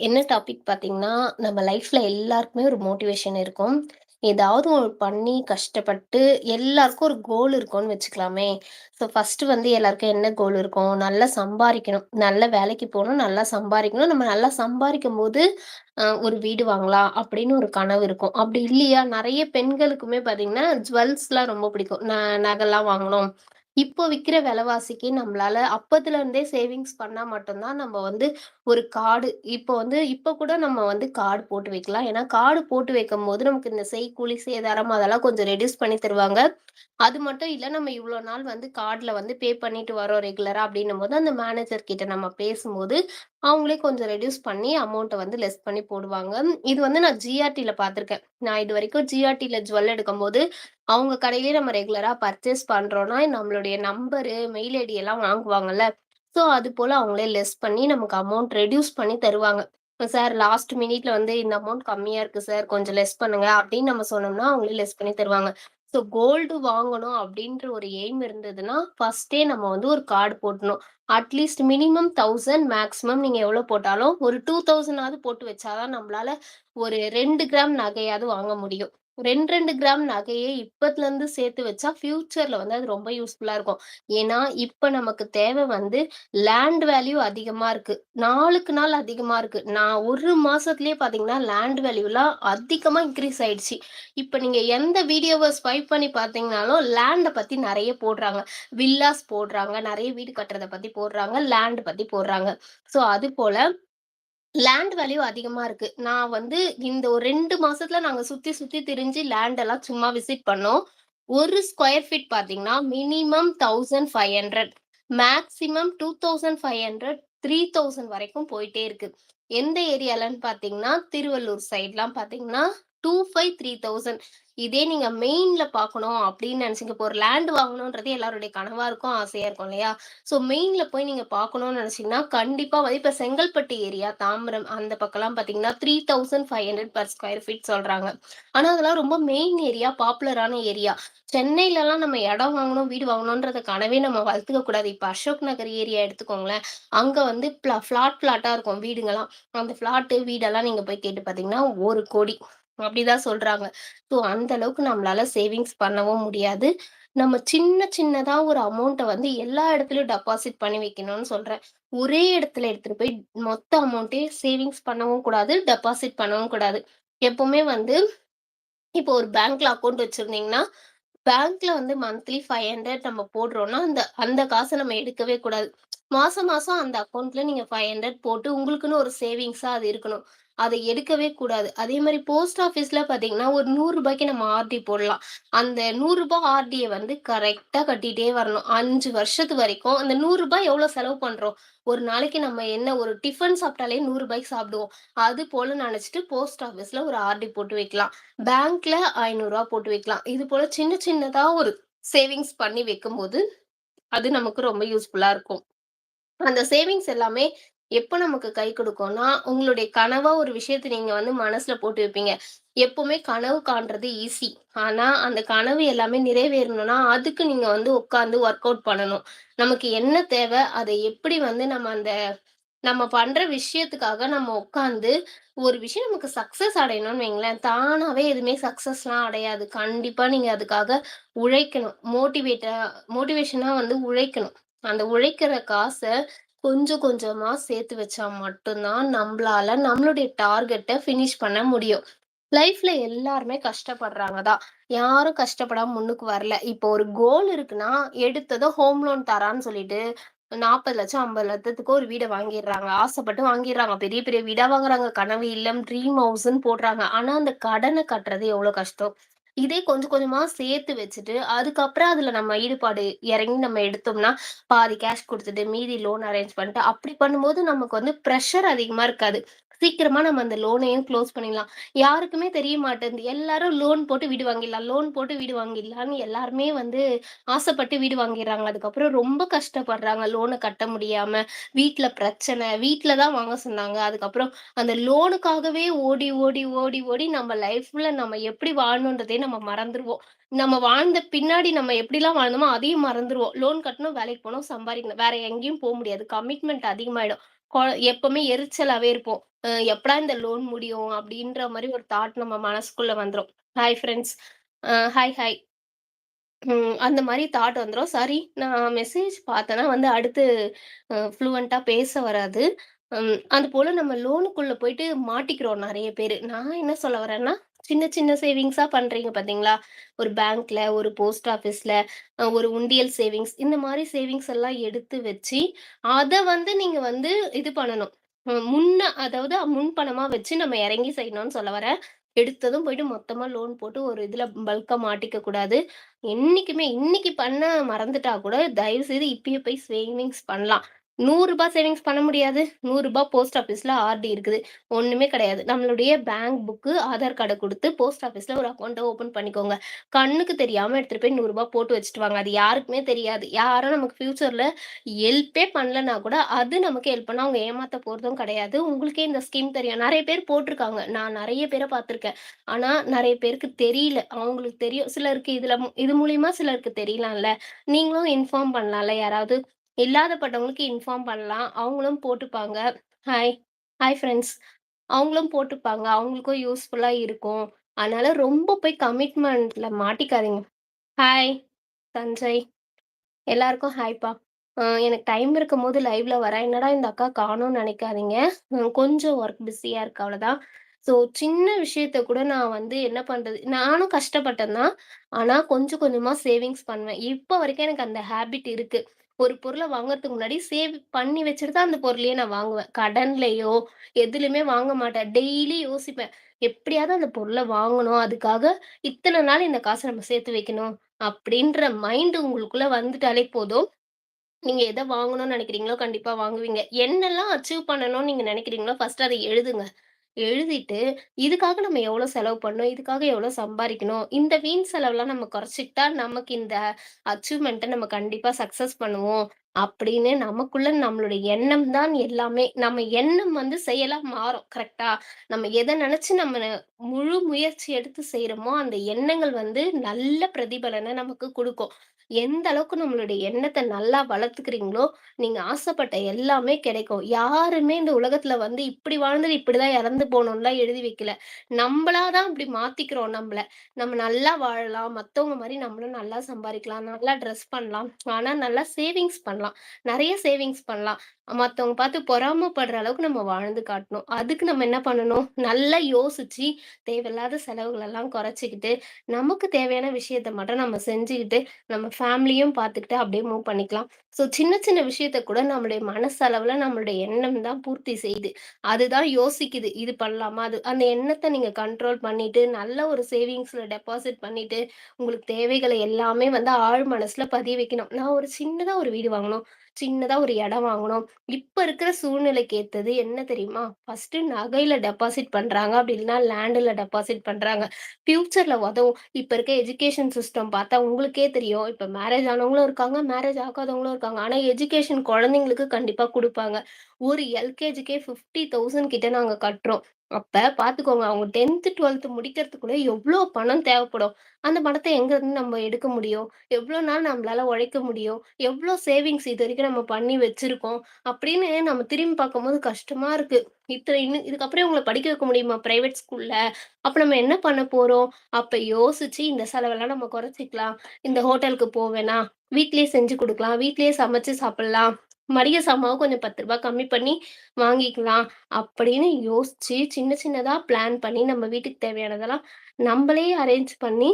என்ன டாபிக் பார்த்தீங்கன்னா, நம்ம லைஃப்ல எல்லாருக்குமே ஒரு மோட்டிவேஷன் இருக்கும். ஏதாவது ஒரு பண்ணி கஷ்டப்பட்டு எல்லாருக்கும் ஒரு கோல் இருக்கும்னு வச்சுக்கலாமே. ஸோ ஃபர்ஸ்ட்டு வந்து எல்லாருக்கும் என்ன கோல் இருக்கும்? நல்லா சம்பாரிக்கணும். நல்ல வேலைக்கு போணும், நல்லா சம்பாரிக்கணும். நம்ம நல்லா சம்பாரிக்கும்போது, அ ஒரு வீடு வாங்கலாம் அப்படின்னு ஒரு கனவு இருக்கும். அப்படி இல்லையா, நெறைய பெண்களுக்குமே பார்த்தீங்கன்னா, ஜுவல்ஸ்லாம் ரொம்ப பிடிக்கும். ந நகைலாம் வாங்கணும். இப்போ விக்கிற விலைவாசிக்கு நம்மளால அப்பத்துல இருந்தே சேவிங்ஸ் பண்ணா மட்டும் தான் நம்ம வந்து ஒரு கார்டு இப்போ வந்து இப்போ கூட நம்ம வந்து கார்டு போட்டு வைக்கலாம். ஏன்னா கார்டு போட்டு வைக்கும் போது நமக்கு இந்த செய்கூலி, சேதாரம் அதெல்லாம் கொஞ்சம் ரெடியூஸ் பண்ணி தருவாங்க. அது மட்டும் இல்லை நம்ம இவ்வளோ நாள் வந்து கார்டில் வந்து பே பண்ணிட்டு வரோம் ரெகுலராக அப்படின்னும் போது அந்த மேனேஜர் கிட்ட நம்ம பேசும்போது, அவங்களே கொஞ்சம் ரெடியூஸ் பண்ணி அமௌண்ட்டை வந்து லெஸ் பண்ணி போடுவாங்க. இது வந்து நான் ஜிஆர்டியில் பார்த்துருக்கேன். நான் இது வரைக்கும் ஜிஆர்டியில் ஜுவல் எடுக்கும்போது, அவங்க கடையிலேயே நம்ம ரெகுலராக பர்ச்சேஸ் பண்ணுறோன்னா நம்மளுடைய நம்பரு, மெயில் ஐடி எல்லாம் வாங்குவாங்கல்ல. ஸோ, அது போல் அவங்களே லெஸ் பண்ணி நமக்கு அமௌண்ட் ரெடியூஸ் பண்ணி தருவாங்க. சார் லாஸ்ட் மினிட்ல வந்து இந்த அமௌண்ட் கம்மியா இருக்கு சார். கொஞ்சம் லெஸ் பண்ணுங்க அப்படின்னு நம்ம சொன்னோம்னா, அவங்களே லெஸ் பண்ணி தருவாங்க. ஸோ கோல்டு வாங்கணும் அப்படின்ற ஒரு எய்ம் இருந்ததுன்னா, ஃபர்ஸ்ட்டே நம்ம வந்து ஒரு கார்டு போட்டணும் அட்லீஸ்ட் மினிமம் தௌசண்ட் மேக்ஸிமம் நீங்க எவ்வளோ போட்டாலும் ஒரு டூ தௌசண்ட் ஆகுது போட்டு வச்சா தான் நம்மளால ஒரு ரெண்டு கிராம் நகையாவது வாங்க முடியும். 2, 2 கிராம் நகையே இப்பத்துலருந்து சேர்த்து வச்சா ஃபியூச்சர்ல வந்து அது ரொம்ப யூஸ்ஃபுல்லா இருக்கும். ஏன்னா, இப்ப நமக்கு தேவை வந்து லேண்ட் வேல்யூ அதிகமா இருக்கு. நாளுக்கு நாள் அதிகமா இருக்கு. நான் 1 மாசத்திலேயே பார்த்தீங்கன்னா, லேண்ட் வேல்யூலாம் அதிகமா இன்க்ரீஸ் ஆயிடுச்சு. இப்ப நீங்க எந்த வீடியோவை ஸ்வைப் பண்ணி பாத்தீங்கன்னாலும் லேண்டை பத்தி நிறைய போடுறாங்க. வில்லாஸ் போடுறாங்க, நிறைய வீடு கட்டுறத பத்தி போடுறாங்க, லேண்ட் பத்தி போடுறாங்க. ஸோ அதுபோல லேண்ட் வேல்யூ அதிகமா இருக்கு. நான் வந்து இந்த ஒரு ரெண்டு மாசத்துல நாங்க சுத்தி சுத்தி திரிஞ்சு லேண்ட் எல்லாம் சும்மா விசிட் பண்ணோம். ஒரு ஸ்கொயர் ஃபீட் பார்த்தீங்கன்னா, minimum thousand five hundred maximum two thousand five hundred three thousand வரைக்கும் போயிட்டே இருக்கு. எந்த ஏரியாலன்னு பார்த்தீங்கன்னா, திருவள்ளூர் சைட்லாம் பார்த்தீங்கன்னா, 2500, 3000 இதே நீங்க மெயின்ல பார்க்கணும் அப்படின்னு நினைச்சீங்க இப்போ ஒரு லேண்ட் வாங்கணுன்றது எல்லாருடைய கனவா இருக்கும், ஆசையா இருக்கும் இல்லையா? ஸோ மெயின்ல போய் நீங்க பார்க்கணும்னு நினைச்சீங்கன்னா கண்டிப்பா வந்து இப்ப செங்கல்பட்டு ஏரியா, தாம்பரம் அந்த பக்கம்லாம் பார்த்தீங்கன்னா, 3500 பெர் ஸ்கொயர் ஃபீட் சொல்றாங்க. ஆனா அதெல்லாம் ரொம்ப மெயின் ஏரியா, பாப்புலரான ஏரியா. சென்னையிலலாம் நம்ம இடம் வாங்கணும், வீடு வாங்கணும்ன்றத கனவே நம்ம வளர்த்துக்க கூடாது. இப்ப அசோக் நகர் ஏரியா எடுத்துக்கோங்களேன். அங்க வந்து ப்ளா ஃப்ளாட் ஃப்ளாட்டாக இருக்கும் வீடுங்கள்லாம் அந்த ஃப்ளாட்டு, வீடெல்லாம் நீங்க போய் கேட்டு பார்த்தீங்கன்னா, 1,00,00,000 அப்படிதான் சொல்றாங்க. ஸோ அந்த அளவுக்கு நம்மளால சேவிங்ஸ் பண்ணவும் முடியாது. நம்ம சின்ன சின்னதா ஒரு அமௌண்ட்டை வந்து எல்லா இடத்துலயும் டெபாசிட் பண்ணி வைக்கணும்னு சொல்றேன். ஒரே இடத்துல எடுத்துட்டு போய் மொத்த அமௌண்ட்டே சேவிங்ஸ் பண்ணவும் கூடாது, டெபாசிட் பண்ணவும் கூடாது. எப்பவுமே வந்து இப்போ ஒரு பேங்க்ல அக்கௌண்ட் வச்சிருந்தீங்கன்னா, பேங்க்ல வந்து மந்த்லி 500 நம்ம போடுறோம்னா, அந்த அந்த காசை நம்ம எடுக்கவே கூடாது. மாசம் மாசம் அந்த அக்கௌண்ட்ல நீங்க 500 போட்டு உங்களுக்குன்னு ஒரு சேவிங்ஸா அது இருக்கணும். அதை எடுக்கவே கூடாது. அதே மாதிரி போஸ்ட் ஆஃபீஸ்ல பாத்தீங்கன்னா ஒரு நூறு ரூபாய்க்கு நம்ம ஆர்டி போடலாம். அந்த நூறு ரூபாய் ஆர்டியை வந்து கரெக்டா கட்டிட்டே வரணும். அஞ்சு வருஷத்து வரைக்கும் அந்த ரூ. 100 எவ்வளோ செலவு பண்றோம்? ஒரு நாளைக்கு நம்ம என்ன ஒரு டிஃபன் சாப்பிட்டாலே நூறு ரூபாய்க்கு சாப்பிடுவோம். அது போல நினைச்சிட்டு போஸ்ட் ஆஃபீஸ்ல ஒரு ஆர்டி போட்டு வைக்கலாம். பேங்க்ல ரூ. 500 போட்டு வைக்கலாம். இது போல சின்ன சின்னதா ஒரு சேவிங்ஸ் பண்ணி வைக்கும்போது, அது நமக்கு ரொம்ப யூஸ்ஃபுல்லா இருக்கும். அந்த சேவிங்ஸ் எல்லாமே எப்போ நமக்கு கை கொடுக்கும்னா உங்களுடைய கனவா ஒரு விஷயத்த நீங்க வந்து மனசுல போட்டு வைப்பீங்க. எப்பவுமே கனவு காண்றது ஈஸி. ஆனா, அந்த கனவு எல்லாமே நிறைவேறணும்னா, அதுக்கு நீங்க வந்து உட்கார்ந்து ஒர்க் அவுட் பண்ணணும். நமக்கு என்ன தேவை அதை எப்படி வந்து நம்ம அந்த நம்ம பண்ற விஷயத்துக்காக நம்ம உட்காந்து ஒரு விஷயம் நமக்கு சக்சஸ் அடையணும்னு வைங்களேன், தானாவே எதுவுமே சக்சஸ்லாம் அடையாது. கண்டிப்பா நீங்க அதுக்காக உழைக்கணும். மோட்டிவேட்டா மோட்டிவேஷனா வந்து உழைக்கணும். அந்த உழைக்கிற காசை கொஞ்சம் கொஞ்சமா சேர்த்து வச்சா மட்டும்தான் நம்மளால நம்மளுடைய டார்கெட்ட ஃபினிஷ் பண்ண முடியும். லைஃப்ல எல்லாருமே கஷ்டப்படுறாங்க தான். யாரும் கஷ்டப்படாம முன்னுக்கு வரல. இப்போ ஒரு கோல் இருக்குன்னா, எடுத்ததை ஹோம் லோன் தரான்னு சொல்லிட்டு 40,00,000 50,00,000த்துக்கு ஒரு வீடை வாங்கிடுறாங்க ஆசைப்பட்டு வாங்கிடுறாங்க பெரிய பெரிய வீடா வாங்குறாங்க. கனவு இல்லம், ட்ரீம் ஹவுஸ்ன்னு போடுறாங்க. ஆனா அந்த கடனை கட்டுறது எவ்வளவு கஷ்டம். இதே கொஞ்சம் கொஞ்சமா சேர்த்து வச்சுட்டு, அதுக்கப்புறம் அதுல நம்ம ஈடுபாடு இறங்கி நம்ம எடுத்தோம்னா, பாதி கேஷ் கொடுத்துட்டு மீதி லோன் அரேஞ்ச் பண்ணிட்டு, அப்படி பண்ணும்போது நமக்கு வந்து ப்ரெஷர் அதிகமா இருக்காது. சீக்கிரமா நம்ம அந்த லோனையும் க்ளோஸ் பண்ணிடலாம். யாருக்குமே தெரிய மாட்டேன்து. எல்லாரும் லோன் போட்டு வீடு வாங்கிடலாம், லோன் போட்டு வீடு வாங்கிடலாம்னு எல்லாருமே வந்து ஆசைப்பட்டு வீடு வாங்கிடுறாங்க அதுக்கப்புறம் ரொம்ப கஷ்டப்படுறாங்க. லோனை கட்ட முடியாம, வீட்டுல பிரச்சனை, வீட்டுல தான் வாங்க சொன்னாங்க. அதுக்கப்புறம் அந்த லோனுக்காகவே ஓடி, ஓடி, ஓடி, ஓடி நம்ம லைஃப்ல நம்ம எப்படி வாழணுன்றதே நம்ம மறந்துருவோம். நம்ம வாழ்ந்த பின்னாடி நம்ம எப்படிலாம் வாழ்ந்தோமோ, அதையும் மறந்துருவோம். லோன் கட்டணும், வேலைக்கு போனோம் சம்பாதிக்கணும் வேற எங்கேயும் போக முடியாது. கமிட்மெண்ட் அதிகமாயிடும். கொ எப்பவுமே எரிச்சலாவே இருப்போம். எப்படா இந்த லோன் முடியும்? அப்படின்ற மாதிரி ஒரு தாட் நம்ம மனசுக்குள்ள வந்துரும். Hi friends. Hi hi. அந்த மாதிரி தாட் வந்துடும் சரி, நான் மெசேஜ் பார்த்தேன்னா வந்து அடுத்து ஃப்ளூவெண்ட்டாக பேச வராது. அது அதுபோல நம்ம லோனுக்குள்ள போயிட்டு மாட்டிக்கிறோம் நிறைய பேர் நான் என்ன சொல்ல வரேன்னா, சின்ன சின்ன சேவிங்ஸா பண்றீங்க பார்த்தீங்களா? ஒரு பேங்க்ல, ஒரு போஸ்ட் ஆஃபீஸ்ல, ஒரு உண்டியல் சேவிங்ஸ் இந்த மாதிரி சேவிங்ஸ் எல்லாம் எடுத்து வச்சு, அதை வந்து நீங்க வந்து இது பண்ணணும். முன்ன அதாவது முன்பணமா வச்சு நம்ம இறங்கி செய்யணும்னு சொல்ல வரேன். எடுத்ததும் போயிட்டு மொத்தமா லோன் போட்டு ஒரு இதுல பல்கா மாட்டிக்க கூடாது. என்னைக்குமே இன்னைக்கு பண்ண மறந்துட்டா கூட, தயவு செய்து இப்பயே போய் சேவிங்ஸ் பண்ணலாம். நூறுரூபா சேவிங்ஸ் பண்ண முடியாது. நூறுரூபா போஸ்ட் ஆஃபீஸ்ல ஆர்டி இருக்குது. ஒண்ணுமே கிடையாது. நம்மளுடைய பேங்க் புக்கு, ஆதார் கார்டை கொடுத்து போஸ்ட் ஆஃபீஸ்ல ஒரு அக்கௌண்ட்டை ஓப்பன் பண்ணிக்கோங்க. கண்ணுக்கு தெரியாம எடுத்துட்டு போய் நூறுரூபா போட்டு வச்சுட்டு வாங்க. அது யாருக்குமே தெரியாது. யாரும் நமக்கு ஃபியூச்சர்ல ஹெல்ப்பே பண்ணலன்னா கூட, அது நமக்கு ஹெல்ப் பண்ணா அவங்க ஏமாத்த போறதும் கிடையாது. உங்களுக்கே இந்த ஸ்கீம் தெரியும். நிறைய பேர் போட்டிருக்காங்க நான் நிறைய பேரை பார்த்துருக்கேன். ஆனா, நிறைய பேருக்கு தெரியல. அவங்களுக்கு தெரியும். சிலருக்கு இதுல இது மூலியமா சிலருக்கு தெரியலாம்ல. நீங்களும் இன்ஃபார்ம் பண்ணலாம்ல. யாராவது இல்லாதப்பட்டவங்களுக்கு இன்ஃபார்ம் பண்ணலாம். அவங்களும் போட்டுப்பாங்க. ஹாய், ஹாய் ஃப்ரெண்ட்ஸ் அவங்களும் போட்டுப்பாங்க. அவங்களுக்கும் யூஸ்ஃபுல்லாக இருக்கும். அதனால ரொம்ப போய் கமிட்மெண்ட்ல மாட்டிக்காதீங்க. ஹாய், சஞ்சய். எல்லாருக்கும் ஹாய்ப்பா. எனக்கு டைம் இருக்கும்போது லைவ்ல வரேன். என்னடா இந்த அக்கா காணும்னு நினைக்காதீங்க கொஞ்சம் ஒர்க் பிஸியா இருக்கு அவ்வளோதான். ஸோ சின்ன விஷயத்த கூட நான் வந்து என்ன பண்றது நானும் கஷ்டப்பட்டேன் தான். ஆனா கொஞ்சம் கொஞ்சமா சேவிங்ஸ் பண்ணுவேன். இப்போ வரைக்கும் எனக்கு அந்த ஹேபிட் இருக்கு. ஒரு பொருளை வாங்குறதுக்கு முன்னாடி சேவ் பண்ணி வச்சுட்டு தான் அந்த பொருளையே நான் வாங்குவேன். கடன்லையோ எதுலையுமே வாங்க மாட்டேன். டெய்லி யோசிப்பேன். எப்படியாவது அந்த பொருள வாங்கணும். அதுக்காக இத்தனை நாள் இந்த காசை நம்ம சேர்த்து வைக்கணும். அப்படின்ற மைண்ட் உங்களுக்குள்ள வந்துட்டாலே போதும். நீங்க எதை வாங்கணும்னு நினைக்கிறீங்களோ கண்டிப்பா வாங்குவீங்க. என்னெல்லாம் அச்சீவ் பண்ணணும்னு நீங்க நினைக்கிறீங்களோ ஃபர்ஸ்ட் அதை எழுதுங்க. எழுதிட்டு, இதுக்காக நம்ம எவ்வளோ செலவு பண்ணணும்? இதுக்காக எவ்வளோ சம்பாரிக்கணும்? இந்த வீண் செலவுலாம் நம்ம குறைச்சுக்கிட்டா, நமக்கு இந்த அச்சீவ்மெண்ட்ட நம்ம கண்டிப்பா சக்சஸ் பண்ணுவோம். அப்படின்னு நமக்குள்ள நம்மளுடைய எண்ணம் தான் எல்லாமே. நம்ம எண்ணம் வந்து செயலா மாறும். கரெக்ட்டா? நம்ம எத நினைச்சு நம்ம முழு முயற்சி எடுத்து செய்றோமோ, அந்த எண்ணங்கள் வந்து நல்ல பிரதிபலன நமக்கு குடுக்கும். எந்த அளவுக்கு நம்மளுடைய எண்ணத்தை நல்லா வளர்த்துக்கிறீங்களோ, நீங்க ஆசைப்பட்ட எல்லாமே கிடைக்கும். யாருமே இந்த உலகத்துல வந்து இப்படி வாழ்ந்துட்டு இப்படிதான் இறந்து போகணும்லாம் எழுதி வைக்கல. நம்மளாதான் இப்படி மாத்திக்கிறோம் நம்மள நம்ம நல்லா வாழலாம், மத்தவங்க மாதிரி நம்மளும் நல்லா சம்பாதிக்கலாம் நல்லா ட்ரெஸ் பண்ணலாம். ஆனா நல்லா சேவிங்ஸ் பண்ணலாம். நிறைய சேவிங்ஸ் பண்ணலாம். மத்தவங்க பார்த்து பொறாமப்படுற அளவுக்கு நம்ம வாழ்ந்து காட்டணும். அதுக்கு நம்ம என்ன பண்ணணும்? நல்லா யோசிச்சு தேவையில்லாத செலவுகளெல்லாம் குறைச்சிக்கிட்டு நமக்கு தேவையான விஷயத்த மட்டும் நம்ம செஞ்சுக்கிட்டு நம்ம ஃபேமிலியும் பார்த்துக்கிட்டு அப்படியே மூவ் பண்ணிக்கலாம். ஸோ சின்ன சின்ன விஷயத்த கூட நம்மளுடைய மனசளவில் நம்மளுடைய எண்ணம் தான் பூர்த்தி செய்யுது. அதுதான் யோசிக்குது. இது பண்ணலாமா? அது அந்த எண்ணத்தை நீங்கள் கண்ட்ரோல் பண்ணிட்டு, நல்ல ஒரு சேவிங்ஸில் டெபாசிட் பண்ணிட்டு, உங்களுக்கு தேவைகளை எல்லாமே வந்து ஆழ் மனசில் பதிய வைக்கணும். நான் ஒரு சின்னதாக ஒரு வீடு வாங்கணும். சின்னதா ஒரு இடம் வாங்கணும். இப்ப இருக்கிற சூழ்நிலைக்கு ஏத்தது என்ன தெரியுமா? ஃபர்ஸ்ட்டு நகையில டெபாசிட் பண்றாங்க. அப்படி இல்லைன்னா லேண்டில் டெபாசிட் பண்றாங்க. ஃபியூச்சர்ல உதவும். இப்ப இருக்க எஜுகேஷன் சிஸ்டம் பார்த்தா உங்களுக்கே தெரியும். இப்ப மேரேஜ் ஆனவங்களும் இருக்காங்க, மேரேஜ் ஆகாதவங்களும் இருக்காங்க. ஆனா எஜுகேஷன் குழந்தைங்களுக்கு கண்டிப்பா கொடுப்பாங்க ஒரு எல்கேஜிக்கே 50,000 கிட்ட நாங்க கட்டுறோம். அப்ப பார்த்துக்கோங்க, அவங்க 10த், 12த் முடிக்கிறதுக்குள்ள எவ்வளோ பணம் தேவைப்படும். அந்த பணத்தை எங்க இருந்து நம்ம எடுக்க முடியும்? எவ்வளோ நாள் நம்மளால உழைக்க முடியும்? எவ்வளோ சேவிங்ஸ் இது வரைக்கும் நம்ம பண்ணி வச்சிருக்கோம்? அப்படின்னு நம்ம திரும்பி பார்க்கும்போது கஷ்டமா இருக்கு. இத்தனை இன்னும் இதுக்கப்புறம் உங்களை படிக்க வைக்க முடியுமா பிரைவேட் ஸ்கூல்ல? அப்ப நம்ம என்ன பண்ண போறோம்? அப்ப யோசிச்சு இந்த செலவெல்லாம் நம்ம குறைச்சிக்கலாம் இந்த ஹோட்டலுக்கு போவேனா வேணாம். வீட்லயே செஞ்சு கொடுக்கலாம் வீட்லயே சமைச்சு சாப்பிடலாம். மளிகை சாமாவை கொஞ்சம் பத்து ரூபாய் கம்மி பண்ணி வாங்கிக்கலாம். அப்படின்னு யோசிச்சு சின்ன சின்னதா பிளான் பண்ணி நம்ம வீட்டுக்கு தேவையானதெல்லாம் நம்மளே அரேஞ்ச் பண்ணி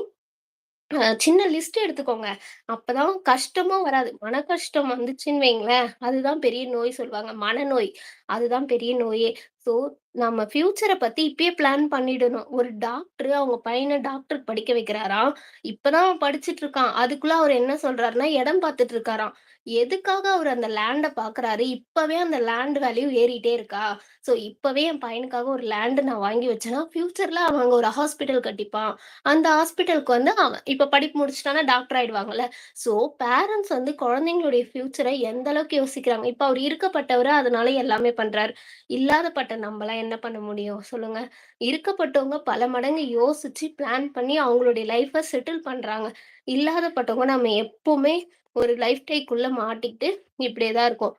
சின்ன லிஸ்ட் எடுத்துக்கோங்க. அப்பதான் கஷ்டமும் வராது. மன கஷ்டம் வந்துச்சுன்னு வைங்களேன், அதுதான் பெரிய நோய் சொல்லுவாங்க. மனநோய். அதுதான் பெரிய நோயே. ஸோ நம்ம ஃபியூச்சரை பத்தி இப்பயே பிளான் பண்ணிடணும். ஒரு டாக்டர் அவங்க பையனை டாக்டருக்கு படிக்க வைக்கிறாராம். இப்பதான் அவன் படிச்சுட்டு இருக்கான். அதுக்குள்ள அவர் என்ன சொல்றாருன்னா, இடம் பார்த்துட்டு இருக்காராம். எதுக்காக அவர் அந்த லேண்டை பாக்குறாரு இப்பவே அந்த லேண்ட் வேல்யூ ஏறிட்டே இருக்கா? ஸோ இப்பவே என் பையனுக்காக ஒரு லேண்டு நான் வாங்கி வச்சேன்னா, ஃபியூச்சர்ல அவன் அங்க ஒரு ஹாஸ்பிட்டல் கட்டிப்பான். அந்த ஹாஸ்பிட்டலுக்கு வந்து அவன் இப்ப படிப்பு முடிச்சிட்டானா டாக்டர் ஆயிடுவாங்கல்ல. ஸோ பேரண்ட்ஸ் வந்து குழந்தைங்களுடைய ஃபியூச்சரை எந்த அளவுக்கு யோசிக்கிறாங்க. இப்ப அவர் இருக்கப்பட்டவர் அதனால எல்லாமே பண்றாரு. இல்லாதப்பட்ட நம்மளாம் என்ன பண்ண முடியும்? சொல்லுங்க. இருக்கப்பட்டவங்க பல மடங்கு யோசிச்சு பிளான் பண்ணி அவங்களுடைய லைஃப செட்டில் பண்றாங்க. இல்லாதப்பட்டவங்க நம்ம எப்பவுமே ஒரு லைஃப் டைக்குள்ள மாட்டிக்கிட்டு இப்படியே தான் இருக்கோம்.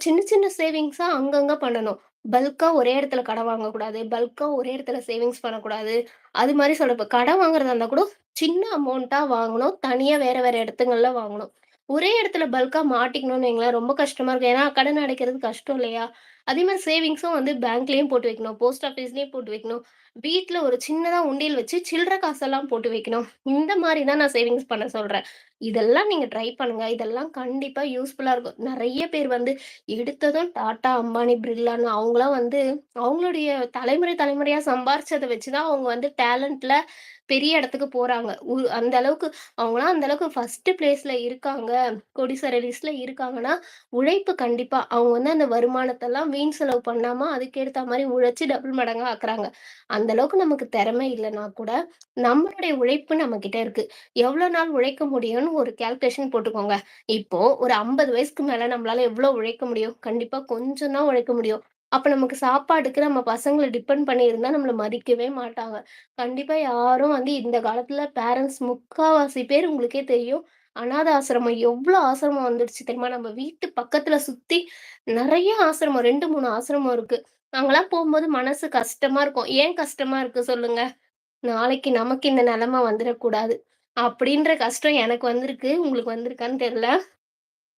சின்ன சின்ன சேவிங்ஸா அங்கங்க பண்ணணும். பல்க்கா ஒரே இடத்துல கடன் வாங்கக்கூடாது. பல்க்கா ஒரே இடத்துல சேவிங்ஸ் பண்ணக்கூடாது. அது மாதிரி சொல்றேன். கடை கடன் வாங்குறதா இருந்தா கூட சின்ன அமௌண்ட்டா வாங்கணும். தனியா வேற வேற இடத்துங்கள்ல வாங்கணும். ஒரே இடத்துல பல்கா மாட்டிக்கணும்னு வைங்களேன், ரொம்ப கஷ்டமா இருக்கும். ஏன்னா கடன் அடைக்கிறது கஷ்டம் இல்லையா? அதே மாதிரி சேவிங்ஸும் வந்து பேங்க்லயும் போட்டு வைக்கணும். போஸ்ட் ஆஃபீஸ்லயும் போட்டு வைக்கணும். வீட்டில் ஒரு சின்னதா உண்டியல் வச்சு சில்லற காசெல்லாம் போட்டு வைக்கணும். இந்த மாதிரி தான் நான் சேவிங்ஸ் பண்ண சொல்றேன். இதெல்லாம் நீங்க ட்ரை பண்ணுங்க. இதெல்லாம் கண்டிப்பா யூஸ்ஃபுல்லா இருக்கும். நிறைய பேர் வந்து எடுத்ததும் டாடா, அம்பானி, பிர்லான்னு அவங்களாம் வந்து அவங்களுடைய தலைமுறை தலைமுறையா சம்பாரிச்சதை வச்சு தான் அவங்க வந்து டேலண்ட்ல பெரிய இடத்துக்கு போறாங்க. உ அந்த அளவுக்கு அவங்களாம் அந்த அளவுக்கு ஃபர்ஸ்ட் பிளேஸ்ல இருக்காங்க. கொடிசரலிஸ்ட்ல இருக்காங்கன்னா, உழைப்பு கண்டிப்பா. அவங்க வந்து அந்த வருமானத்தெல்லாம் வீண் செலவு பண்ணாம அதுக்கேற்ற மாதிரி உழைச்சு டபுள் மடங்கா ஆக்குறாங்க. அந்த அளவுக்கு நமக்கு திறமை இல்லைன்னா கூட, நம்மளுடைய உழைப்பு நம்ம கிட்ட இருக்கு. எவ்வளோ நாள் உழைக்க முடியும்னு ஒரு கால்குலேஷன் போட்டுக்கோங்க. இப்போ ஒரு 50 வயசுக்கு மேல நம்மளால எவ்வளோ உழைக்க முடியும்? கண்டிப்பா கொஞ்சம் தான் உழைக்க முடியும். அப்ப நமக்கு சாப்பாட்டுக்கு நம்ம பசங்களை டிபெண்ட் பண்ணி இருந்தா நம்மள மதிக்கவே மாட்டாங்க. கண்டிப்பா யாரும் வந்து இந்த காலத்துல பேரண்ட்ஸ் முக்காவாசி பேர் உங்களுக்கே தெரியும். அனாத ஆசிரமம் எவ்வளோ ஆசிரமம் வந்துடுச்சு தெரியுமா? நம்ம வீட்டு பக்கத்துல சுத்தி நிறைய ஆசிரமம் 2, 3 ஆசிரமம் இருக்கு. நாங்களாம் போகும்போது மனசு கஷ்டமா இருக்கும். ஏன் கஷ்டமா இருக்கு சொல்லுங்க? நாளைக்கு நமக்கு இந்த நிலைமை வந்துடக்கூடாது அப்படின்ற கஷ்டம் எனக்கு வந்திருக்கு. உங்களுக்கு வந்திருக்கான்னு தெரியல.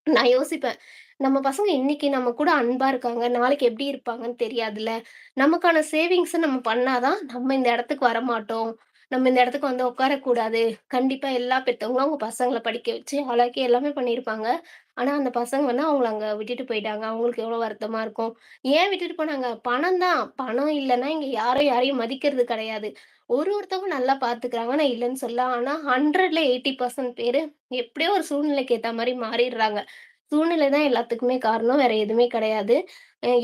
நான் யோசிப்பேன். நம்ம பசங்க இன்னைக்கு நம்ம கூட அன்பா இருக்காங்க. நாளைக்கு எப்படி இருப்பாங்கன்னு தெரியாதுல்ல. நமக்கான சேவிங்ஸ நம்ம பண்ணாதான் நம்ம இந்த இடத்துக்கு வர மாட்டோம் நம்ம இந்த இடத்துக்கு வந்து உட்காரக்கூடாது. கண்டிப்பா எல்லா பெத்தவங்களும் அவங்க பசங்களை படிக்க வச்சு, ஆளாக்கி எல்லாமே பண்ணியிருப்பாங்க. ஆனா, அந்த பசங்க வந்து அவங்கள அங்க விட்டுட்டு போயிட்டாங்க. அவங்களுக்கு எவ்வளோ வருத்தமா இருக்கும். ஏன் விட்டுட்டு போனாங்க? பணம் தான். பணம் இல்லைன்னா இங்க யாரும் யாரையும் மதிக்கிறது கிடையாது. ஒரு ஒருத்தவங்க நல்லா பாத்துக்கிறாங்க நான் இல்லைன்னு சொல்ல ஆனா 100ல 80% பேரு எப்படியோ ஒரு சூழ்நிலைக்கு ஏத்த மாதிரி மாறிடுறாங்க. சூழ்நிலை தான் எல்லாத்துக்குமே காரணம். வேற எதுவுமே கிடையாது.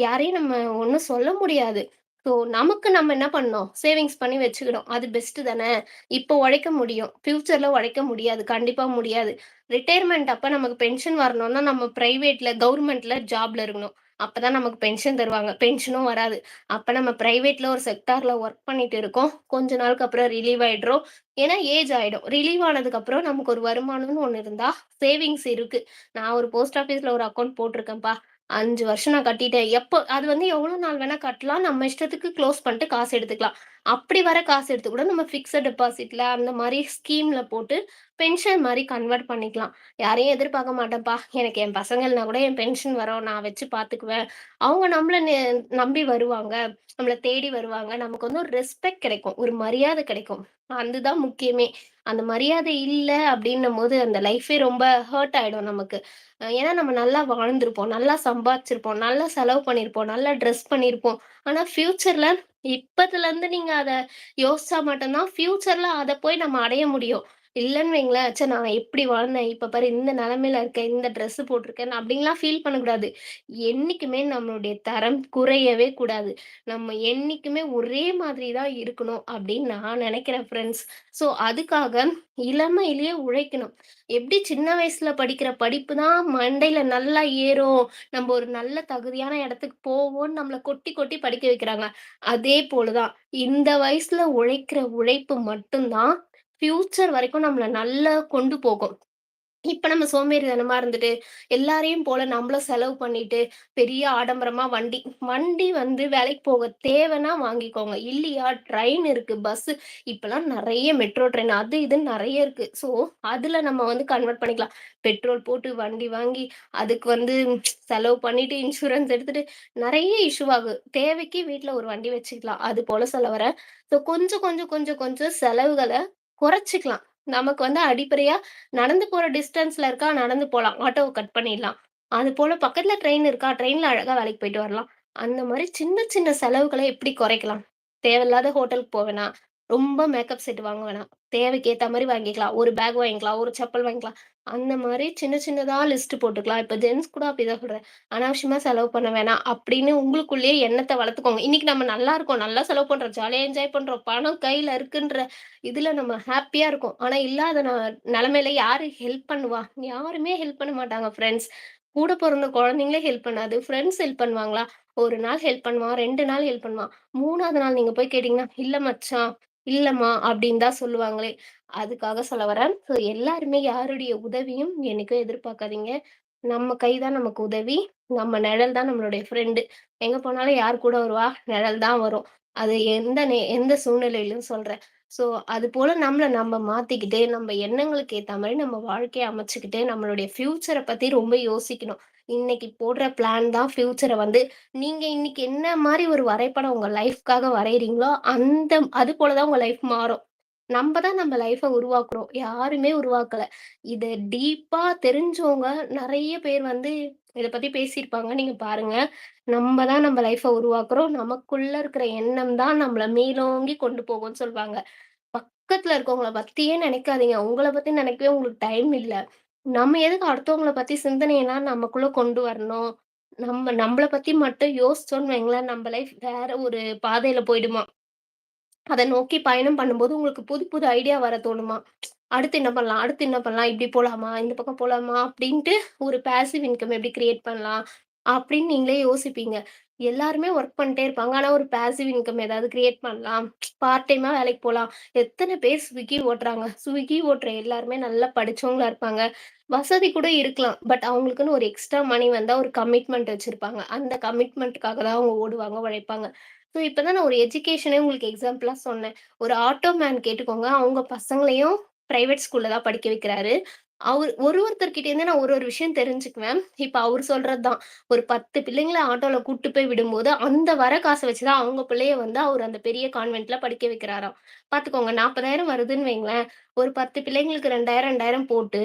யாரையும் நம்ம ஒன்றும் சொல்ல முடியாது. ஸோ நமக்கு நம்ம என்ன பண்ணணும்? சேவிங்ஸ் பண்ணி வச்சுக்கணும். அது பெஸ்ட் தானே! இப்போ உழைக்க முடியும். ஃபியூச்சர்ல உழைக்க முடியாது. கண்டிப்பா முடியாது. ரிட்டையர்மெண்ட் அப்ப நமக்கு பென்ஷன் வரணும்னா, நம்ம பிரைவேட்ல கவர்மெண்ட்ல ஜாப்ல இருக்கணும். அப்பதான் நமக்கு பென்ஷன் தருவாங்க. பென்ஷனும் வராது. அப்ப நம்ம பிரைவேட்ல ஒரு செக்டார்ல ஒர்க் பண்ணிட்டு இருக்கோம். கொஞ்ச நாளுக்கு அப்புறம் ரிலீவ் ஆயிடுறோம். ஏன்னா ஏஜ் ஆயிடும். ரிலீவ் ஆனதுக்கு அப்புறம் நமக்கு ஒரு வருமானம்னு ஒண்ணு இருந்தா, சேவிங்ஸ் இருக்கு. நான் ஒரு போஸ்ட் ஆஃபீஸ்ல ஒரு அக்கௌண்ட் போட்டிருக்கேன்ப்பா. 5 வருஷம் நான் கட்டிட்டேன். எப்போ அது வந்து எவ்வளோ நாள் வேணா கட்டலாம். நம்ம இஷ்டத்துக்கு க்ளோஸ் பண்ணிட்டு காசு எடுத்துக்கலாம். அப்படி வர காசு எடுத்து கூட நம்ம பிக்ஸட் டெபாசிட்ல அந்த மாரி ஸ்கீம்ல போட்டு பென்ஷன் மாதிரி கன்வெர்ட் பண்ணிக்கலாம். யாரையும் எதிர்பார்க்க மாட்டேன்ப்பா. எனக்கு என் பசங்கள்னா கூட என் பென்ஷன் வரும். நான் வச்சு பார்த்துக்குவேன். அவங்க நம்மள நெ நம்பி வருவாங்க. நம்மளை தேடி வருவாங்க. நமக்கு வந்து ஒரு ரெஸ்பெக்ட் கிடைக்கும். ஒரு மரியாதை கிடைக்கும். அதுதான் முக்கியமே. அந்த மரியாதை இல்லை அப்படின்னும் போது அந்த லைஃபே ரொம்ப ஹர்ட் ஆயிடும் நமக்கு. ஏன்னா நம்ம நல்லா வாழ்ந்திருப்போம். நல்லா சம்பாதிச்சிருப்போம். நல்லா செலவு பண்ணியிருப்போம். நல்லா ட்ரெஸ் பண்ணியிருப்போம். ஆனால் ஃபியூச்சர்ல இப்பத்துலருந்து நீங்க அதை யோசிச்சா மட்டும்தான் ஃபியூச்சர்ல போய் நம்ம அடைய முடியும். இல்லைன்னு வைங்களேன், ச்சே நான் எப்படி வாழ்ந்தேன், இப்ப பாரு இந்த நிலமையில இருக்கேன், இந்த ட்ரெஸ் போட்டிருக்கேன் அப்படின்லாம் ஃபீல் பண்ணக்கூடாது. என்னைக்குமே நம்மளுடைய தரம் குறையவே கூடாது. நம்ம என்னைக்குமே ஒரே மாதிரி தான் இருக்கணும் அப்படின்னு நான் நினைக்கிறேன் ஃப்ரெண்ட்ஸ். ஸோ அதுக்காக இளமையிலேயே உழைக்கணும். எப்படி சின்ன வயசுல படிக்கிற படிப்பு தான் மண்டையில நல்லா ஏறும். நம்ம ஒரு நல்ல தகுதியான இடத்துக்கு போவோம்னு நம்மளை கொட்டி கொட்டி படிக்க வைக்கிறாங்க. அதே போலதான் இந்த வயசுல உழைக்கிற உழைப்பு மட்டும்தான் ஃபியூச்சர் வரைக்கும் நம்மள நல்லா கொண்டு போகும். இப்ப நம்ம சோம்பேறித்தனமா இருந்துட்டு, எல்லாரையும் போல நம்மளும் செலவு பண்ணிட்டு, பெரிய ஆடம்பரமா வண்டி வண்டி வந்து வேலைக்கு போக தேவைன்னா வாங்கிக்கோங்க. இல்லையா ட்ரெயின் இருக்கு, பஸ் இப்பலாம் நிறைய மெட்ரோ ட்ரெயின் அது இதுன்னு நிறைய இருக்கு. ஸோ, அதுல நம்ம வந்து கன்வெர்ட் பண்ணிக்கலாம். பெட்ரோல் போட்டு வண்டி வாங்கி, அதுக்கு வந்து செலவு பண்ணிட்டு, இன்சூரன்ஸ் எடுத்துட்டு நிறைய இஷ்யூ ஆகும். தேவைக்கு வீட்டில் ஒரு வண்டி வச்சுக்கலாம். அது போல செலவரை ஸோ, கொஞ்சம் கொஞ்சம் கொஞ்சம் கொஞ்சம் செலவுகளை குறைச்சிக்கலாம் நமக்கு வந்து அடிப்படையா நடந்து போற டிஸ்டன்ஸ்ல இருக்கா, நடந்து போகலாம் ஆட்டோவை கட் பண்ணிடலாம். அது போல பக்கத்துல ட்ரெயின் இருக்கா, ட்ரெயின்ல அழகா வேலைக்கு போயிட்டு வரலாம். அந்த மாதிரி சின்ன சின்ன செலவுகளை எப்படி குறைக்கலாம்? தேவையில்லாத ஹோட்டலுக்கு போ வேணாம். ரொம்ப மேக்கப் செட் வாங்க வேணாம். தேவைக்கு ஏத்த மாதிரி வாங்கிக்கலாம். ஒரு பேக் வாங்கிக்கலாம், ஒரு செப்பல் வாங்கிக்கலாம். அந்த மாதிரி சின்ன சின்னதா லிஸ்ட் போட்டுக்கலாம். இப்ப ஜென்ட்ஸ் கூட அப்படிதான் சொல்றேன். அனாவசியமா செலவு பண்ண வேணாம் அப்படின்னு உங்களுக்குள்ளேயே எண்ணத்தை வளர்த்துக்கோங்க. இன்னைக்கு நம்ம நல்லா இருக்கோம், நல்லா செலவு பண்றோம், ஜாலியா என்ஜாய் பண்றோம், பணம் கையில இருக்குன்ற இதுல நம்ம ஹாப்பியா இருக்கோம். ஆனா இல்லாத நிலைமையில யாரு ஹெல்ப் பண்ணுவா? யாருமே ஹெல்ப் பண்ண மாட்டாங்க ஃப்ரெண்ட்ஸ். கூட பிறந்த குழந்தைங்களே ஹெல்ப் பண்ணாது. ஃப்ரெண்ட்ஸ் ஹெல்ப் பண்ணுவாங்களா? ஒரு நாள் ஹெல்ப் பண்ணுவான், ரெண்டு நாள் ஹெல்ப் பண்ணுவான். மூணாவது நாள் நீங்க போய் கேட்டீங்கன்னா, "இல்ல மச்சான், இல்லம்மா" அப்படின்னு தான் சொல்லுவாங்களே. அதுக்காக சொல்ல வரேன். ஸோ எல்லாருமே யாருடைய உதவியும் என்னைக்கும் எதிர்பார்க்காதீங்க. நம்ம கை தான் நமக்கு உதவி. நம்ம நிழல் தான் நம்மளுடைய ஃப்ரெண்டு. எங்க போனாலும் யார் கூட வருவா? நிழல் தான் வரும். அது எந்த நே எந்த சூழ்நிலையிலும் சொல்றேன். ஸோ, அது போல நம்மளை நம்ம மாத்திக்கிட்டு, நம்ம எண்ணங்களுக்கு ஏற்ற மாதிரி நம்ம வாழ்க்கையை அமைச்சுக்கிட்டு, நம்மளுடைய ஃபியூச்சரை பத்தி ரொம்ப யோசிக்கணும். இன்னைக்கு போடுற பிளான் தான் ஃபியூச்சரை வந்து நீங்க இன்னைக்கு என்ன மாதிரி ஒரு வரைபடம் உங்க லைஃப்காக வரைகிறீங்களோ அந்த அது போலதான் உங்க லைஃப் மாறும். நம்ம தான் நம்ம லைஃப்பை உருவாக்குறோம். யாருமே உருவாக்கல. இது டீப்பா தெரிஞ்சவங்க நிறைய பேர் வந்து இதை பத்தி பேசியிருப்பாங்க. நீங்க பாருங்க. நம்ம தான் நம்ம லைஃப்பை உருவாக்குறோம். நமக்குள்ள இருக்கிற எண்ணம் தான் நம்மளை மேலோங்கி கொண்டு போகும்னு சொல்வாங்க. பக்கத்துல இருக்கவங்கள பத்தியே நினைக்காதீங்க உங்களை பத்தி நினைக்கவே உங்களுக்கு டைம் இல்லை நம்ம எதுக்கு அடுத்தவங்கள பத்தி சிந்தனையெல்லாம் நமக்குள்ள கொண்டு வரணும்? நம்ம நம்பள பத்தி மட்டும் யோசிச்சோன்னு வைங்களேன், நம்ம லைஃப் வேற ஒரு பாதையில போயிடுமா. அத நோக்கி பயணம் பண்ணும்போது உங்களுக்கு புது புது ஐடியா வர தோணுமா? அடுத்து என்ன பண்ணலாம்? அடுத்து என்ன பண்ணலாம்? இப்படி போலாமா? இந்த பக்கம் போலாமா? அப்படின்ட்டு ஒரு பேசிவ் இன்கம் எப்படி கிரியேட் பண்ணலாம்? அப்படின்னு நீங்களே யோசிப்பீங்க. எல்லாருமே ஒர்க் பண்ணிட்டே இருப்பாங்க. ஆனா ஒரு பேசிவ் இன்கம் ஏதாவது கிரியேட் பண்ணலாம். பார்ட் டைமா வேலைக்கு போகலாம் எத்தனை பேர் ஸ்விக்கி ஓட்டுறாங்க. ஸ்விக்கி ஓட்டுற எல்லாருமே நல்லா படிச்சவங்களா இருப்பாங்க. வசதி கூட இருக்கலாம். பட் அவங்களுக்குன்னு ஒரு எக்ஸ்ட்ரா மணி வந்தா ஒரு கமிட்மெண்ட் வச்சிருப்பாங்க. அந்த கமிட்மெண்ட்டுக்காக தான் அவங்க ஓடுவாங்க, உழைப்பாங்க. ஸோ இப்போ தான் நான் ஒரு எஜுகேஷனே உங்களுக்கு எக்ஸாம்பிளாக சொன்னேன். ஒரு ஆட்டோ மேன் கேட்டுக்கோங்க. அவங்க பசங்களையும் ப்ரைவேட் ஸ்கூல்ல தான் படிக்க வைக்கிறாரு. அவர் ஒரு ஒருத்தர்கிட்டேருந்து நான் ஒரு ஒரு விஷயம் தெரிஞ்சுக்குவேன். இப்ப அவர் சொல்றதுதான் ஒரு பத்து பிள்ளைங்களை ஆட்டோல கூட்டு போய் விடும்போது, அந்த வர காசை வச்சு தான் அவங்க பிள்ளைய வந்து அவர் அந்த பெரிய கான்வென்ட்ல படிக்க வைக்கிறாராம். பாத்துக்கோங்க 40,000 வருதுன்னு வைங்களேன். ஒரு 10 பிள்ளைங்களுக்கு 2,000, 2,000 போட்டு,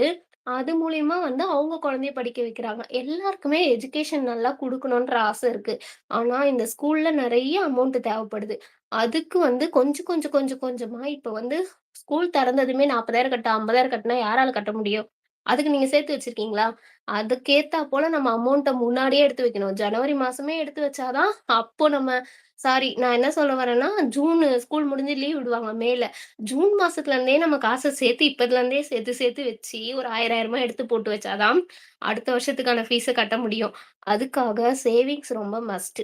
அது மூலியமா வந்து அவங்க குழந்தைய படிக்க வைக்கிறாங்க. எல்லாருக்குமே எஜுகேஷன் நல்லா கொடுக்கணுன்ற ஆசை இருக்கு. ஆனா இந்த ஸ்கூல்ல நிறைய அமௌண்ட் தேவைப்படுது. அதுக்கு வந்து கொஞ்சம் கொஞ்சம் கொஞ்சம் கொஞ்சமா இப்ப வந்து ஸ்கூல் திறந்ததுமே நாற்பதாயிரம் கட்ட ஐம்பதாயிரம் கட்டினா யாரால கட்ட முடியும்? அதுக்கு நீங்க சேர்த்து வச்சிருக்கீங்களா? அதுக்கேத்தா போல நம்ம அமௌண்ட்டை முன்னாடியே எடுத்து வைக்கணும். ஜனவரி மாசமே எடுத்து வச்சாதான் அப்போ நம்ம சாரி நான் என்ன சொல்ல வரேன்னா, ஜூன் ஸ்கூல் முடிஞ்சு லீவ் விடுவாங்க மேல. ஜூன் மாசத்துல இருந்தே நம்ம காசை சேர்த்து இப்பதுல இருந்தே சேர்த்து சேர்த்து வச்சு ஒரு 1000 1000 எடுத்து போட்டு வச்சாதான் அடுத்த வருஷத்துக்கான ஃபீஸை கட்ட முடியும். அதுக்காக சேவிங்ஸ் ரொம்ப மஸ்ட்.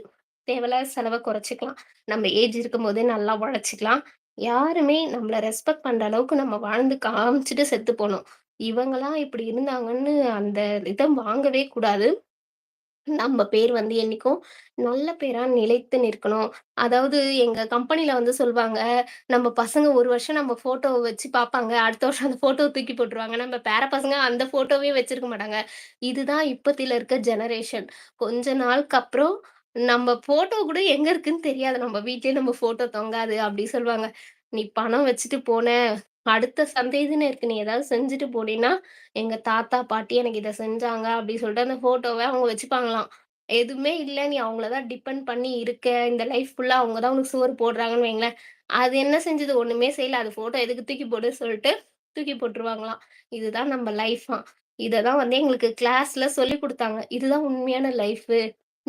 தேவையில்லாத செலவை குறைச்சிக்கலாம் நம்ம ஏஜ் இருக்கும்போதே நல்லா உழைச்சிக்கலாம் யாருமே நம்மள ரெஸ்பெக்ட் பண்ற அளவுக்கு நம்ம வாழ்ந்து காமிச்சிட்டு செத்து போனோம் இவங்கெல்லாம் இப்படி இருந்தாங்கன்னு அந்த இதை வாங்கவே கூடாது. நம்ம பேர் வந்து என்னைக்கும் நல்ல பேரா நிலைத்து நிற்கணும். அதாவது எங்க கம்பெனில வந்து சொல்லுவாங்க நம்ம பசங்க ஒரு வருஷம் நம்ம ஃபோட்டோவ வச்சு பார்ப்பாங்க. அடுத்த வருஷம் அந்த போட்டோவை தூக்கி போட்டுருவாங்க. நம்ம பேர பசங்க அந்த போட்டோவே வச்சிருக்க மாட்டாங்க. இதுதான் இப்பத்தில இருக்க ஜெனரேஷன். கொஞ்ச நாளுக்கு அப்புறம் நம்ம ஃபோட்டோ கூட எங்க இருக்குன்னு தெரியாது. நம்ம வீட்லயே நம்ம ஃபோட்டோ தொங்காது அப்படி சொல்லுவாங்க "நீ பணம் வச்சுட்டு போன, அடுத்த சந்ததியினருக்கு நீ ஏதாவது செஞ்சுட்டு போனீன்னா, எங்க தாத்தா, பாட்டி எனக்கு இதை செஞ்சாங்க" அப்படி சொல்லிட்டு அந்த போட்டோவை அவங்க வச்சுப்பாங்களாம். எதுவுமே இல்லை நீ அவங்கள தான் டிபெண்ட் பண்ணி இருக்க. இந்த லைஃப் ஃபுல்லா அவங்க தான் உனக்கு சோறு போடுறாங்கன்னு வைங்களேன். அது என்ன செஞ்சது? ஒண்ணுமே செய்யல. அது ஃபோட்டோ எதுக்கு தூக்கி போடு சொல்லிட்டு தூக்கி போட்டுருவாங்களாம். இதுதான் நம்ம லைஃபா இதை தான் வந்து எங்களுக்கு கிளாஸ்ல சொல்லிக் கொடுத்தாங்க இதுதான் உண்மையான லைஃபு.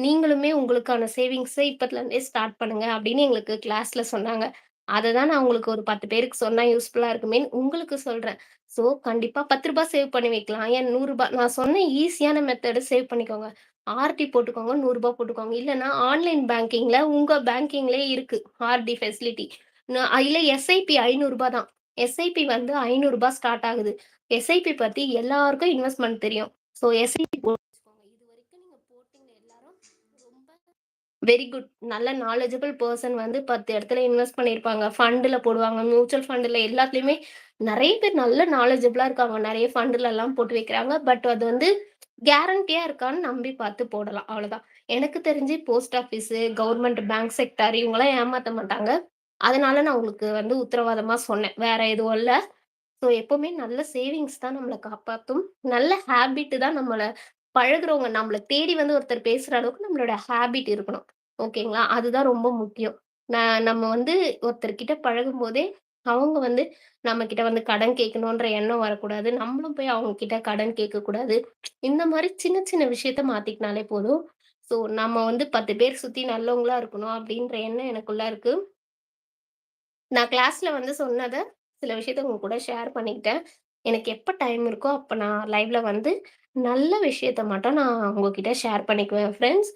நீங்களுமே உங்களுக்கான சேவிங்ஸை இப்பத்துலருந்தே ஸ்டார்ட் பண்ணுங்க அப்படின்னு எங்களுக்கு கிளாஸ்ல சொன்னாங்க. அதை தான் நான் உங்களுக்கு ஒரு 10 பேருக்கு சொன்னா யூஸ்ஃபுல்லா இருக்குமேன்னு உங்களுக்கு சொல்றேன். ஸோ கண்டிப்பா பத்து ரூபாய் சேவ் பண்ணி வைக்கலாம். ஏன் நூறுரூபா நான் சொன்ன ஈஸியான மெத்தடு சேவ் பண்ணிக்கோங்க. ஆர்டி போட்டுக்கோங்க. நூறுரூபா போட்டுக்கோங்க. இல்லைன்னா ஆன்லைன் பேங்கிங்ல உங்க பேங்கிங்லே இருக்கு. RT facility. அதில் எஸ்ஐபி ஐநூறுரூபா தான். எஸ்ஐபி வந்து ஐநூறுரூபா ஸ்டார்ட் ஆகுது. எஸ்ஐபி பத்தி எல்லாருக்கும் இன்வெஸ்ட்மெண்ட் தெரியும். So SIP very good. நல்ல நாலேஜபிள் பர்சன் வந்து 10 இடத்துல இன்வெஸ்ட் பண்ணியிருப்பாங்க. ஃபண்டுல போடுவாங்க. மியூச்சுவல் ஃபண்டில் எல்லாத்துலயுமே நிறைய பேர் நல்ல நாலெட்ஜபிளா இருக்காங்க. நெறைய எல்லாம் போட்டு வைக்கிறாங்க. பட் அது வந்து கேரண்டியா இருக்கான்னு நம்பி பார்த்து போடலாம். அவ்வளோதான். எனக்கு தெரிஞ்சு post office, government bank sector இவங்களாம் ஏமாத்த மாட்டாங்க. அதனால நான் உங்களுக்கு வந்து உத்தரவாதமா சொன்னேன். வேற எதுவும் இல்ல. ஸோ எப்பவுமே நல்ல சேவிங்ஸ் தான் நம்மளை காப்பாற்றும் நல்ல ஹேபிட் தான் நம்மளை பழகுறவங்க நம்மள தேடி வந்து ஒருத்தர் பேசுற அளவுக்கு நம்மளோட ஹேபிட் இருக்கணும். ஓகேங்களா? அதுதான் ரொம்ப முக்கியம். நான் நம்ம வந்து ஒருத்தர்கிட்ட பழகும்போதே, அவங்க வந்து நம்ம கிட்ட வந்து கடன் கேட்கணுன்ற எண்ணம் வரக்கூடாது. நம்மளும் போய் அவங்க கிட்ட கடன் கேட்கக்கூடாது. இந்த மாதிரி சின்ன சின்ன விஷயத்த மாத்திக்கினாலே போதும். ஸோ நம்ம வந்து 10 பேர் சுத்தி நல்லவங்களா இருக்கணும் அப்படின்ற எண்ணம் எனக்குள்ள இருக்கு. நான் கிளாஸ்ல வந்து சொன்னத, சில விஷயத்த உங்க கூட ஷேர் பண்ணிக்கிட்டேன். எனக்கு எப்ப டைம் இருக்கோ, அப்ப நான் லைவ்ல வந்து நல்ல விஷயத்த மட்டும் நான் உங்ககிட்ட ஷேர் பண்ணிக்குவேன் ஃப்ரெண்ட்ஸ்.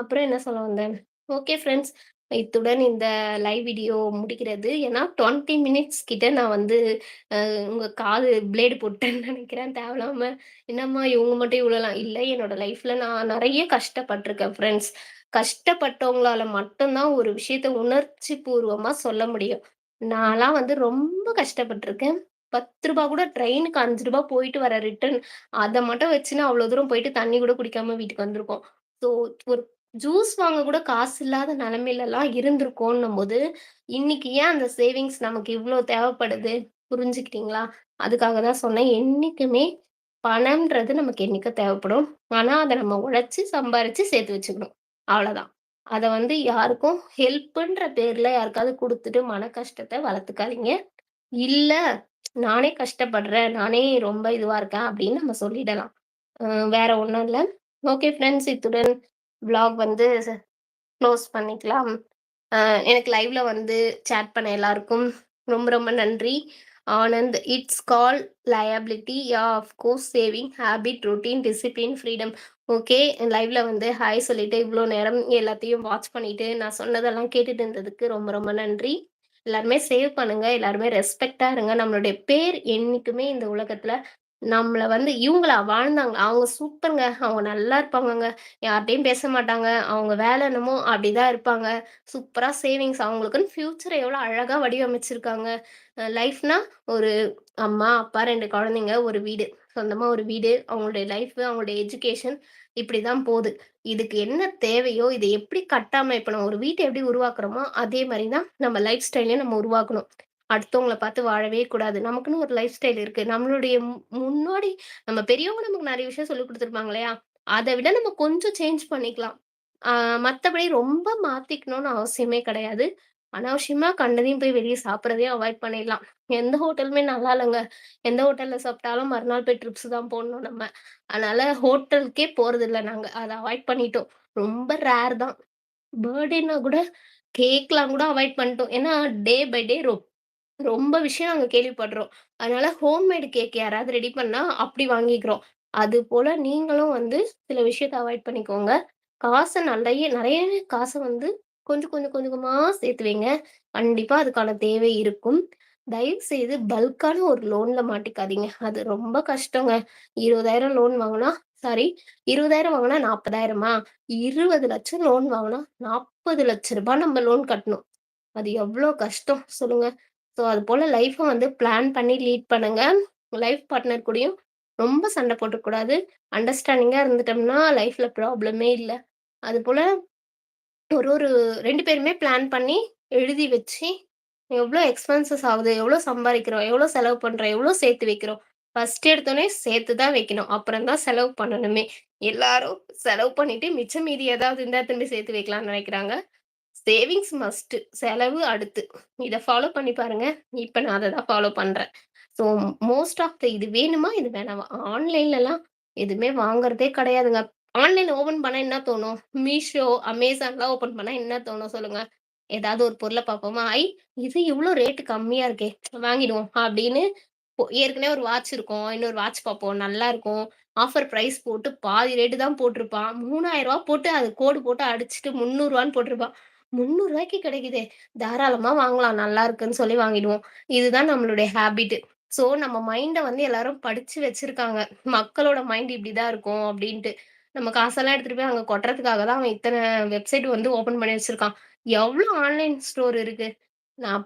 அப்புறம் என்ன சொல்ல வந்தேன்? Okay friends. இத்துடன் இந்த லைவ் வீடியோ முடிக்கிறது ஏன்னா 20 மினிட்ஸ் கிட்ட நான் வந்து உங்கள் காது பிளேடு போட்டேன்னு நினைக்கிறேன் தேவையில்லாம. என்னம்மா இவங்க மட்டும் இவ்வளோலாம் இல்லை என்னோட லைஃப்ல நான் நிறைய கஷ்டப்பட்டிருக்கேன் ஃப்ரெண்ட்ஸ். கஷ்டப்பட்டவங்களால மட்டும்தான் ஒரு விஷயத்த உணர்ச்சி பூர்வமாக சொல்ல முடியும். நான்லாம் வந்து ரொம்ப கஷ்டப்பட்டிருக்கேன் பத்து ரூபா கூட ட்ரெயினுக்கு அஞ்சு ரூபாய் போயிட்டு வர ரிட்டர்ன் அதை மட்டும் வச்சுன்னா அவ்வளோ தூரம் போயிட்டு தண்ணி கூட குடிக்காம வீட்டுக்கு வந்திருக்கோம். ஸோ ஒரு ஜூஸ் வாங்க கூட காசு இல்லாத நிலமையிலலாம் இருந்திருக்கோன்னும் போது இன்னைக்கு ஏன் அந்த சேவிங்ஸ் நமக்கு இவ்வளோ தேவைப்படுது? புரிஞ்சுக்கிட்டீங்களா? அதுக்காக தான் சொன்னேன். என்னைக்குமே பணம்ன்றது நமக்கு என்னைக்கும் தேவைப்படும். ஆனால் அதை நம்ம உழைச்சி சம்பாரிச்சு சேர்த்து வச்சுக்கணும். அவ்வளோதான் அதை வந்து யாருக்கும் ஹெல்ப்புன்ற பேர்ல யாருக்காவது கொடுத்துட்டு மன கஷ்டத்தை வளர்த்துக்காதீங்க. இல்லை நானே கஷ்டப்படுறேன். நானே ரொம்ப இதுவா இருக்கேன் அப்படின்னு நம்ம சொல்லிடலாம். வேற ஒன்றும் இல்லை ஓகே ஃப்ரெண்ட்ஸ் இத்துடன் விளாக் வந்து க்ளோஸ் பண்ணிக்கலாம். எனக்கு லைவ்ல வந்து சேட் பண்ண எல்லாருக்கும் ரொம்ப ரொம்ப நன்றி. Anand it's call liability. Yeah of course saving, habit, routine, discipline, freedom. Okay லைவ்ல வந்து ஹாய் சொல்லிட்டு இவ்வளோ நேரம் எல்லாத்தையும் வாட்ச் பண்ணிட்டு நான் சொன்னதெல்லாம் கேட்டுட்டு இருந்ததுக்கு ரொம்ப ரொம்ப நன்றி. எல்லாருமே சேவ் பண்ணுங்க. எல்லாருமே ரெஸ்பெக்டா இருங்க. நம்மளுடைய பேர் என்னைக்குமே இந்த உலகத்துல நம்மள வந்து இவங்களா வாழ்ந்தாங்க. அவங்க சூப்பருங்க அவங்க நல்லா இருப்பாங்கங்க. யார்ட்டயும் பேச மாட்டாங்க. அவங்க வேலை என்னமோ அப்படிதான் இருப்பாங்க. சூப்பரா சேவிங்ஸ் அவங்களுக்குன்னு ஃபியூச்சர எவ்வளோ அழகா வடிவமைச்சிருக்காங்க. லைஃப்னா ஒரு அம்மா, அப்பா, ரெண்டு குழந்தைங்க, ஒரு வீடு. சொந்தமா ஒரு வீடு, அவங்களுடைய லைஃப், அவங்களுடைய எஜுகேஷன் இப்படிதான் போகுது இதுக்கு என்ன தேவையோ, இதை எப்படி கட்டாம ஒரு வீட்டை எப்படி உருவாக்குறோமோ, அதே மாதிரி தான் நம்ம லைஃப் ஸ்டைலையும் நம்ம உருவாக்கணும். அடுத்தவங்கள பார்த்து வாழவே கூடாது. நமக்குன்னு ஒரு லைஃப் ஸ்டைல் இருக்கு. நம்மளுடைய மு முன்னாடி நம்ம பெரியவங்க நமக்கு நிறைய விஷயம் சொல்லிக் கொடுத்துருப்பாங்க இல்லையா? அதை விட நம்ம கொஞ்சம் சேஞ்ச் பண்ணிக்கலாம். ஆஹ் மத்தபடி ரொம்ப மாத்திக்கணும்னு அவசியமே கிடையாது. அனாவசியமா கண்டதையும் போய் வெளியே சாப்பிட்றதே அவாய்ட் பண்ணிடலாம். எந்த ஹோட்டலுமே நல்லா இல்லைங்க எந்த ஹோட்டல்ல சாப்பிட்டாலும் மறுநாள் போய் ட்ரிப்ஸ் தான் போடணும் நம்ம. அதனால ஹோட்டலுக்கே போறதில்ல நாங்க. அதை அவாய்ட் பண்ணிட்டோம். ரொம்ப ரேர் தான். பர்த்டேன்னா கூட கேக்லாம் கூட அவாய்ட் பண்ணிட்டோம். ஏன்னா டே பை டே ரொ ரொம்ப விஷயம் நாங்க கேள்விப்படுறோம். அதனால ஹோம்மேடு கேக் யாராவது ரெடி பண்ணா அப்படி வாங்கிக்கிறோம். அது போல நீங்களும் வந்து சில விஷயத்த அவாய்ட் பண்ணிக்கோங்க. காசை நிறைய நிறைய காசை வந்து கொஞ்சம் கொஞ்சம் கொஞ்சமாக சேர்த்து வைங்க. கண்டிப்பாக அதுக்கான தேவை இருக்கும். தயவு செய்து பல்க்கான ஒரு லோன்ல மாட்டிக்காதீங்க. அது ரொம்ப கஷ்டங்க. 20,000 லோன் வாங்கினா சாரி இருபதாயிரம் வாங்கினா நாற்பதாயிரமா இருபது லட்சம் லோன் வாங்கினா நாற்பது லட்சம் ரூபாய் நம்ம லோன் கட்டணும். அது எவ்வளோ கஷ்டம் சொல்லுங்க. ஸோ அது போல லைஃப்பை வந்து பிளான் பண்ணி லீட் பண்ணுங்க. லைஃப் பார்ட்னர் கூடயும் ரொம்ப சண்டை போட்டுக்கூடாது அண்டர்ஸ்டாண்டிங்காக இருந்துட்டோம்னா லைஃப்ல ப்ராப்ளமே இல்லை அது போல ஒரு ஒரு ரெண்டு பேருமே பிளான் பண்ணி எழுதி வச்சு, எவ்வளோ எக்ஸ்பென்சஸ் ஆகுது? எவ்வளோ சம்பாதிக்கிறோம் எவ்வளோ செலவு பண்ணுறோம் எவ்வளோ சேர்த்து வைக்கிறோம்? ஃபர்ஸ்ட் எடுத்தோடனே சேர்த்து தான் வைக்கணும். அப்புறம் தான் செலவு பண்ணணுமே. எல்லாரும் செலவு பண்ணிட்டு மிச்சம் மீதி ஏதாவது இந்த திரும்பி சேர்த்து வைக்கலாம்னு நினைக்கிறாங்க சேவிங்ஸ் மஸ்ட்டு செலவு அடுத்து. இதை ஃபாலோ பண்ணி பாருங்க. இப்போ நான் அதை தான் ஃபாலோ பண்ணுறேன் ஸோ மோஸ்ட் ஆஃப் த இது வேணுமா? இது வேணாமா? ஆன்லைன்லலாம் எதுவுமே வாங்குறதே கிடையாதுங்க. ஆன்லைன் ஓப்பன் பண்ணா என்ன தோணும்? மீஷோ, அமேசான்லாம் ஓப்பன் பண்ணா என்ன தோணும் சொல்லுங்க? ஏதாவது ஒரு பொருளை பார்ப்போமா? ஐ! இது இவ்வளோ ரேட்டு கம்மியா இருக்கே! வாங்கிடுவோம். அப்படின்னு ஏற்கனவே ஒரு வாட்ச் இருக்கும். இன்னொரு வாட்ச் பார்ப்போம். நல்லாருக்கும். ஆஃபர் ப்ரைஸ் போட்டு பாதி ரேட்டு தான் போட்டிருப்பான். மூணாயிரம் ரூபா போட்டு அது கோடு போட்டு அடிச்சுட்டு முந்நூறுவான்னு போட்டிருப்பான். முந்நூறுரூவாய்க்கு கிடைக்குதே! தாராளமா வாங்கலாம். நல்லா இருக்குன்னு சொல்லி வாங்கிடுவோம். இதுதான் நம்மளுடைய ஹேபிட். ஸோ நம்ம மைண்டை வந்து எல்லாரும் படிச்சு வச்சிருக்காங்க. மக்களோட மைண்ட் இப்படிதான் இருக்கும் அப்படின்ட்டு நம்ம காசெல்லாம் எடுத்துட்டு போய் அங்க கொட்டுறதுக்காக தான் அவன் இத்தனை வெப்சைட் வந்து ஓப்பன் பண்ணி வச்சிருக்கான். எவ்வளவு ஆன்லைன் ஸ்டோர் இருக்கு. நான்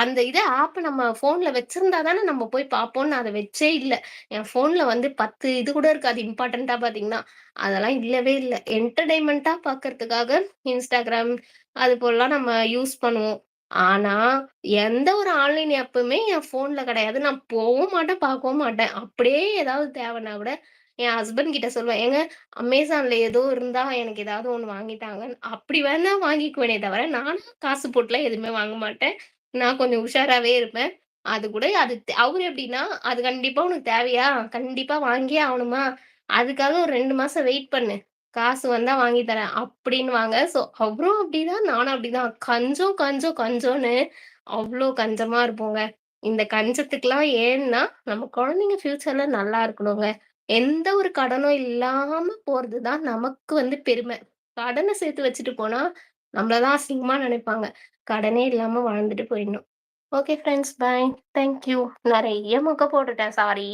அந்த இதை ஆப் நம்ம ஃபோன்ல வச்சிருந்தா தானே நம்ம போய் பார்ப்போம்னு அதை வச்சே இல்லை என் ஃபோன்ல வந்து 10 இது கூட இருக்காது இம்பார்ட்டண்ட்டாக பார்த்தீங்கன்னா. அதெல்லாம் இல்லவே இல்லை என்டர்டைன்மெண்ட்டாக பார்க்கறதுக்காக இன்ஸ்டாகிராம் அது போலாம் நம்ம யூஸ் பண்ணுவோம். ஆனா, எந்த ஒரு ஆன்லைன் ஆப்புமே என் ஃபோன்ல கிடையாது. நான் போகவும் மாட்டேன், பார்க்கவும் மாட்டேன். அப்படியே ஏதாவது தேவைன்னா கூட என் ஹஸ்பண்ட் கிட்ட சொல்லுவேன். ஏங்க அமேசான்ல ஏதோ இருந்தா எனக்கு ஏதாவது ஒண்ணு வாங்கிட்டாங்க அப்படி வேணா வாங்கிக்குவேனே தவிர, நானும் காசு போட்டுலாம் எதுவுமே வாங்க மாட்டேன். நான் கொஞ்சம் உஷாராவே இருப்பேன். அது கூட அது அவர் அவரு எப்படின்னா, "அது கண்டிப்பா உனக்கு தேவையா? கண்டிப்பா வாங்கியே ஆகணுமா அதுக்காக ஒரு ரெண்டு மாசம் வெயிட் பண்ணு. காசு வந்தா வாங்கி தரேன்." அப்படின்னுவாங்க. ஸோ அவரும் அப்படிதான், நானும் அப்படிதான். கஞ்சம், கஞ்சம், கஞ்சோன்னு அவ்வளோ கஞ்சமா இருப்போங்க. இந்த கஞ்சத்துக்குலாம் ஏன்னா, நம்ம குழந்தைங்க ஃபியூச்சர்ல நல்லா இருக்கணுங்க. எந்த ஒரு கடனும் இல்லாம போறது தான் நமக்கு வந்து பெருமை. கடனை சேர்த்து வச்சுட்டு போனா, நம்மளதான் அசிங்கமா நினைப்பாங்க. கடனே இல்லாம வாழ்ந்துட்டு போயிடணும். Okay friends. Bye. Thank you. நெறைய மொக்க போட்டுட்டேன். சாரி.